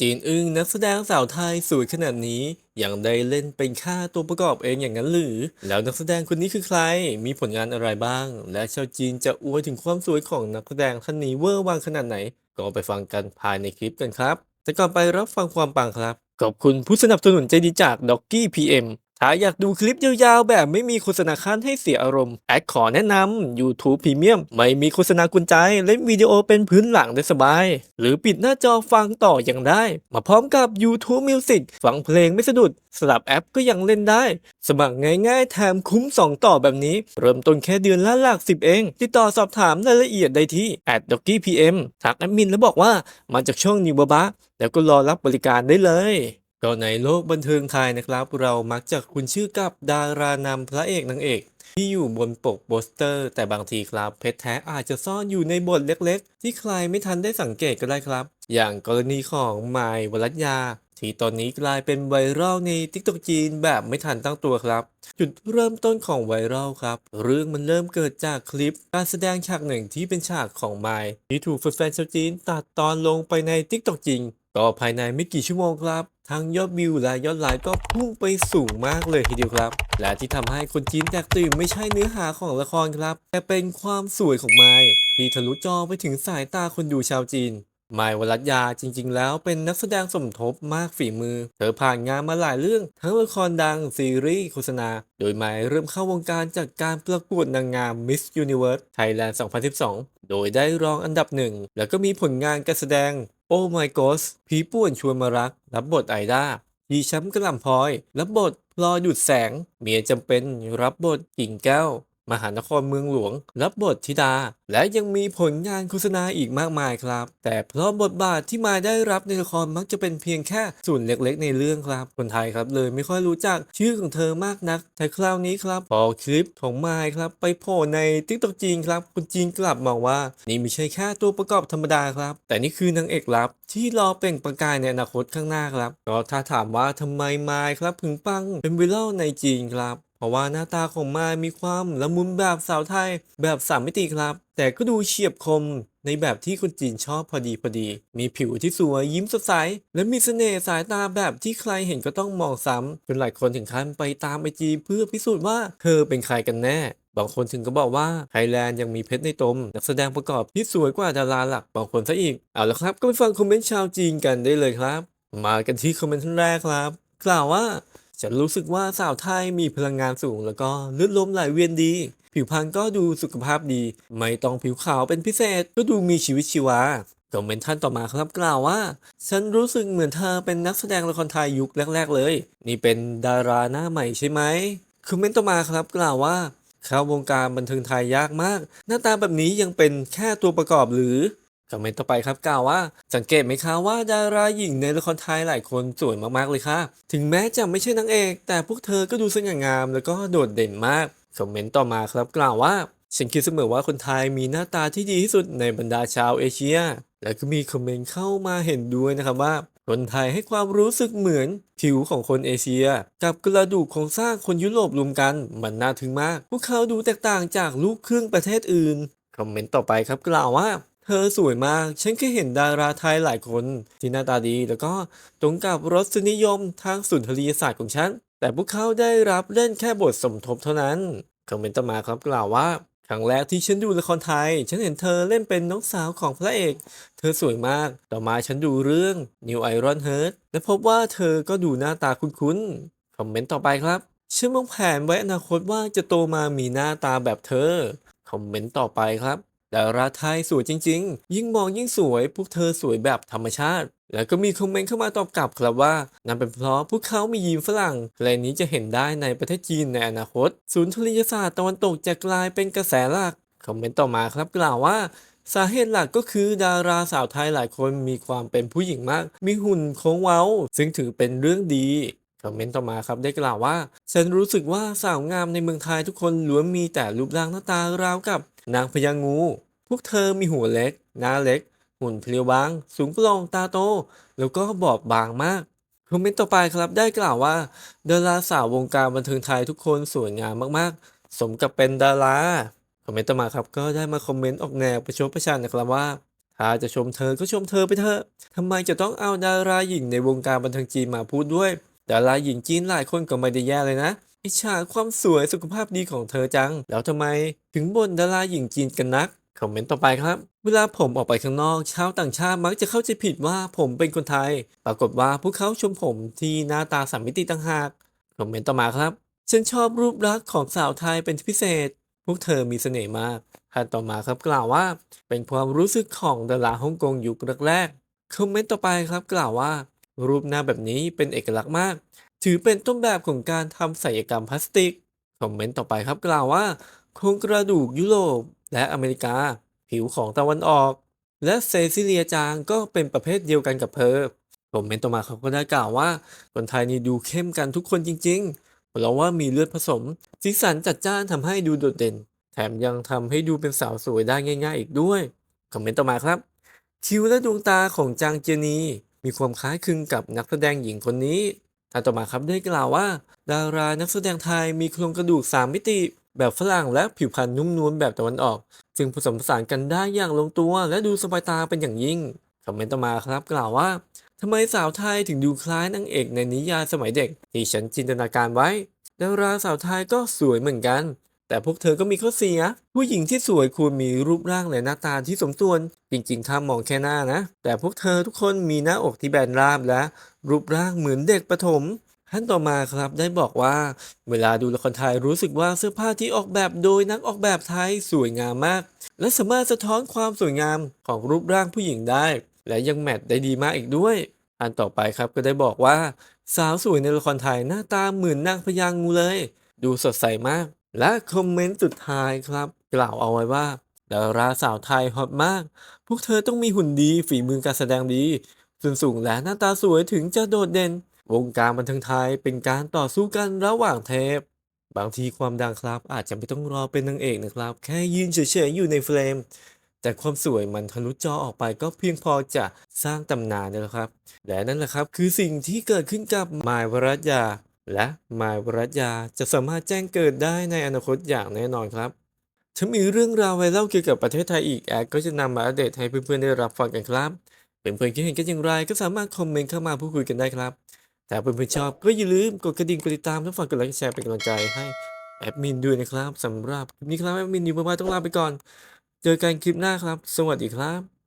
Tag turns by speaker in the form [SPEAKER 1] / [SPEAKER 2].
[SPEAKER 1] จีนอึ้งนักแสดงสาวไทยสวยขนาดนี้ ยังได้เล่นเป็นค่าตัวประกอบเองอย่างนั้นหรือ แล้วนักแสดงคนนี้คือใคร มีผลงานอะไรบ้าง และชาวจีนจะอวยถึงความสวยของนักแสดงท่านนี้เวอร์วังขนาดไหน ก็ไปฟังกันภายในคลิปกันครับ แต่ก่อนไปรับฟังความปังครับ ขอบคุณผู้สนับสนุนใจดีจาก d o อกกี้ PM ถ้าอยากดูคลิปยาวๆ แบบไม่มีโฆษณาขั้นให้เสียอารมณ์ แอดขอแนะนำ YouTube Premium ไม่มีโฆษณากุญใจ เล่นวิดีโอเป็นพื้นหลังได้สบาย หรือปิดหน้าจอฟังต่อยังได้ มาพร้อมกับ YouTube Music ฟังเพลงไม่สะดุด สลับแอปก็ยังเล่นได้ สมัครง่ายๆ แถมคุ้ม 2 ต่อแบบนี้ เริ่มต้นแค่เดือนละหลักสิบเอง ติดต่อสอบถามรายละเอียดได้ที่ d o c k y PM ทักแอดมินแล้วบอกว่ามาจากช่องนิวบะแล้วก็รอรับบริการได้เลย ก็ในโลกบันเทิงไทยนะครับ เรามักจะคุ้นชื่อกับดารานำพระเอกนางเอก ที่อยู่บนปกโปสเตอร์ แต่บางทีครับเพชรแท้อาจจะซ่อนอยู่ในบทเล็กๆ ที่ใครไม่ทันได้สังเกตก็ได้ครับ อย่างกรณีของไมายวรัตยา ที่ตอนนี้กลายเป็นไวรัลในทิกตอกจีนแบบไม่ทันตั้งตัวครับ จุดเริ่มต้นของไวรัลครับ เรื่องมันเริ่มเกิดจากคลิป การแสดงฉากหนึ่งที่เป็นฉากของไมล์ที่ถูกแฟนๆชาวจีนตัดตอนลงไปในทิกตอกจริงก็ภายในไม่กี่ชั่วโมงครับ ทั้งยอดวิวและยอดไลค์ก็พุ่งไปสูงมากเลยทีเดียวครับ และที่ทำให้คนจีนแตกตื่นไม่ใช่เนื้อหาของละครครับ แต่เป็นความสวยของไม้ที่ทะลุจอไปถึงสายตาคนดูชาวจีน มายวรัตยาจริง ๆ แล้วเป็นนักแสดงสมทบมากฝีมือ เธอผ่านงานมาหลายเรื่อง ทั้งละครดังซีรีส์โฆษณา โดยไมายเริ่มเข้าวงการจากการประกวดนางงาม Miss Universe Thailand 2012 โดยได้รองอันดับหนึ่ง แล้วก็มีผลงานการแสดง Oh My Ghost ผีป่วนชวนมารัก รับบทไอดาดีชมป์กระหล่ำพลอย รับบทพลอยหยุดแสง เมียจำเป็นรับบทกิ่งแก้ว มหานครเมืองหลวง รับบทธิดา และยังมีผลงานโฆษณาอีกมากมายครับ แต่เพราะบทบาทที่มาได้รับในละครมักจะเป็นเพียงแค่ส่วนเล็กๆ ในเรื่องครับ คนไทยครับเลยไม่ค่อยรู้จักชื่อของเธอมากนัก แต่คราวนี้ครับพอคลิปของมายครับ ไปโผล่ในทิกตอกจีนครับคุณจีนกลับมองว่า นี่ไม่ใช่แค่ตัวประกอบธรรมดาครับ แต่นี่คือนางเอกลับ ที่รอเปล่งประกายในอนาคตข้างหน้าครับก็ถ้าถามว่าทำไมมายครับถึงปังเป็นไวรัลในจีนครับ เพราะว่าหน้าตาของมายมีความละมุนแบบสาวไทยแบบสามมิติครับ แต่ก็ดูเฉียบคมในแบบที่คนจีนชอบพอดีพอดี มีผิวที่สวยยิ้มสดใส และมีเสน่ห์สายตาแบบที่ใครเห็นก็ต้องมองซ้ำจนหลายคนถึงขั้นไปตามไอจีเพื่อพิสูจน์ว่าเธอเป็นใครกันแน่บางคนถึงก็บอกว่าไทยแลนด์ยังมีเพชรในตม นักแสดงประกอบที่สวยกว่าดาราหลักบางคนซะอีก เอาละครับ ก็ไปฟังคอมเมนต์ชาวจีนกันได้เลยครับ มากันที่คอมเมนต์ท่านแรกครับ กล่าวว่า ฉันรู้สึกว่าสาวไทยมีพลังงานสูง แล้วก็เลือดลมไหลเวียนดี ผิวพรรณก็ดูสุขภาพดี ไม่ต้องผิวขาวเป็นพิเศษก็ดูมีชีวิตชีวาคอมเมนต์ท่านต่อมาครับกล่าวว่า ฉันรู้สึกเหมือนเธอเป็นนักแสดงละครไทยยุคแรก ๆ เลย นี่เป็นดาราหน้าใหม่ใช่ไหมคอมเมนต์ต่อมาครับกล่าวว่าเข้าวงการบันเทิงไทยยากมาก หน้าตาแบบนี้ยังเป็นแค่ตัวประกอบหรือ คอมเมนต์ต่อไปครับกล่าวว่าสังเกตไหมคะว่าดาราหญิงในละครไทยหลายคนสวยมากๆเลยค่ะ ถึงแม้จะไม่ใช่นางเอก แต่พวกเธอก็ดูสง่างาม แล้วก็โดดเด่นมากคอมเมนต์ต่อมาครับกล่าวว่าฉันคิดเสมอว่าคนไทยมีหน้าตาที่ดีที่สุดในบรรดาชาวเอเชีย แล้วก็มีคอมเมนต์เข้ามาเห็นด้วยนะครับว่า คนไทยให้ความรู้สึกเหมือนผิวของคนเอเชีย กับกระดูกโครงสร้างคนยุโรปรวมกันมันน่าทึ่งมาก พวกเขาดูแตกต่างจากลูกครึ่งประเทศอื่นคอมเมนต์ต่อไปครับกล่าวว่า ธอสวยมาก ฉันเคยเห็นดาราไทยหลายคนที่หน้าตาดีแล้วก็ตรงกับรสนิยมทางสุนทรียศาสตร์ของฉัน แต่พวกเขาได้รับเล่นแค่บทสมทบเท่านั้นคอมเมนต์ต่อมาครับกล่าวว่าครั้งแรกที่ฉันดูละครไทย ฉันเห็นเธอเล่นเป็นน้องสาวของพระเอก เธอสวยมาก ต่อมาฉันดูเรื่อง New Iron Heart และพบว่าเธอก็ดูหน้าตาคุ้นๆ คอมเมนต์ต่อไปครับ ฉันวางแผนไว้อนาคตว่าจะโตมามีหน้าตาแบบเธอ คอมเมนต์ต่อไปครับ ดาราไทยสวยจริง ๆ ยิ่งมองยิ่งสวย พวกเธอสวยแบบธรรมชาติ แล้วก็มีคอมเมนต์เข้ามาตอบกลับครับว่านั่นเป็นเพราะพวกเขามียีนฝรั่งเพลงนี้จะเห็นได้ในประเทศจีนในอนาคต ศูนย์ทริยศาสตร์ตะวันตกจะกลายเป็นกระแสหลัก คอมเมนต์ต่อมาครับกล่าวว่าสาเหตุหลักก็คือดาราสาวไทยหลายคนมีความเป็นผู้หญิงมาก มีหุ่นโค้งเว้า ซึ่งถือเป็นเรื่องดี คอมเมนต์ต่อมาครับได้กล่าวว่าฉันรู้สึกว่าสาวงามในเมืองไทยทุกคนล้วนมีแต่รูปร่างหน้าตาราวกับนางพญางู พวกเธอมีหัวเล็ก หน้าเล็ก หุ่นเพรียวบาง สูงโปร่งตาโต แล้วก็บอบบางมากคอมเมนต์ต่อไปครับได้กล่าวว่าดาราสาววงการบันเทิงไทยทุกคนสวยงามมากๆ สมกับเป็นดาราคอมเมนต์ต่อมาครับก็ได้มาคอมเมนต์ออกแนวประชดประชันนะครับว่าถ้าจะชมเธอก็ชมเธอไปเถอะทำไมจะต้องเอาดาราหญิงในวงการบันเทิงจีนมาพูดด้วย ดาราหญิงจีนหลายคนก็ไม่ได้แย่เลยนะอิจฉาความสวยสุขภาพดีของเธอจัง แล้วทำไมถึงบ่นดาราหญิงจีนกันนัก คอมเมนต์ต่อไปครับ เวลาผมออกไปข้างนอกชาวต่างชาติมักจะเข้าใจผิดว่าผมเป็นคนไทย ปรากฏว่าพวกเขาชมผมที่หน้าตาสามมิติต่างหาก คอมเมนต์ต่อมาครับ ฉันชอบรูปลักษณ์ของสาวไทยเป็นพิเศษ พวกเธอมีเสน่ห์มากท่านต่อมาครับกล่าวว่า เป็นความรู้สึกของดาราฮ่องกงยุคแรกๆคอมเมนต์ต่อไปครับกล่าวว่า รูปหน้าแบบนี้เป็นเอกลักษณ์มาก ถือเป็นต้นแบบของการทำศัลยกรรมพลาสติก คอมเมนต์ต่อไปครับกล่าวว่าโครงกระดูกยุโรปและอเมริกา ผิวของตะวันออก และเซซิเลียจางก็เป็นประเภทเดียวกันกับเธอคอมเมนต์ต่อมาเขาก็ได้กล่าวว่า คนไทยนี่ดูเข้มกันทุกคนจริงๆเพราะว่ามีเลือดผสม สีสันจัดจ้านทำให้ดูโดดเด่น แถมยังทำให้ดูเป็นสาวสวยได้ง่าย ๆ อีกด้วย คอมเมนต์ต่อมาครับ คิ้วและดวงตาของจางเจนี มีความคล้ายคลึงกับนักแสดงหญิงคนนี้ท่านต่อมาครับได้กล่าวว่า ดารานักแสดงไทยมีโครงกระดูก 3 มิติ แบบฝรั่งและผิวพรรณนุ่มนวลแบบตะวันออก จึงผสมผสานกันได้อย่างลงตัวและดูสบายตาเป็นอย่างยิ่งคอมเมนต์ต่อมาครับกล่าวว่าทำไมสาวไทยถึงดูคล้ายนางเอกในนิยายสมัยเด็กที่ฉันจินตนาการไว้ ดาราสาวไทยก็สวยเหมือนกัน แต่พวกเธอก็มีข้อเสีย ผู้หญิงที่สวยควรมีรูปร่างและหน้าตาที่สมส่วน จริงๆ ถ้ามองแค่หน้านะ แต่พวกเธอทุกคนมีหน้าอกที่แบนราบและ รูปร่างเหมือนเด็กประถมท่านต่อมาครับได้บอกว่า เวลาดูละครไทยรู้สึกว่าเสื้อผ้าที่ออกแบบโดยนักออกแบบไทยสวยงามมาก และสามารถสะท้อนความสวยงามของรูปร่างผู้หญิงได้ และยังแมทได้ดีมากอีกด้วย อันต่อไปครับก็ได้บอกว่า สาวสวยในละครไทยหน้าตาเหมือนนางพญางูเลย ดูสดใสมาก และคอมเมนต์สุดท้ายครับ กล่าวเอาไว้ว่าดาราสาวไทยฮอตมาก พวกเธอต้องมีหุ่นดีฝีมือการแสดงดีส่วนสูงและหน้าตาสวยถึงจะโดดเด่น วงการบันเทิงไทยเป็นการต่อสู้กันระหว่างเทปบางทีความดังครับ อาจจะไม่ต้องรอเป็นนางเอกนะครับ แค่ยืนเฉยๆอยู่ในเฟรม แต่ความสวยมันทะลุจอออกไปก็เพียงพอจะสร้างตำนานนะครับ และนั่นแหละครับคือสิ่งที่เกิดขึ้นกับมายวรัตยา และมายวรัตยาจะสามารถแจ้งเกิดได้ในอนาคตอย่างแน่นอนครับถ้ามีเรื่องราวไวรัลเกี่ยวกับประเทศไทยอีกแอดก็จะนำมาอัปเดตให้เพื่อนๆได้รับฟังกันครับเพื่อนๆคิดเห็นกันอย่างไรก็สามารถคอมเมนต์เข้ามาพูดคุยกันได้ครับถ้าเพื่อนๆชอบก็อย่าลืมกดกระดิ่งกดติดตามและฝากกดไลค์แชร์เป็นกำลังใจให้แอดมินด้วยนะครับสำหรับคลิปนี้ครับแอดมินนิวบ้าต้องลาไปก่อน เจอกันคลิปหน้าครับ สวัสดีครับ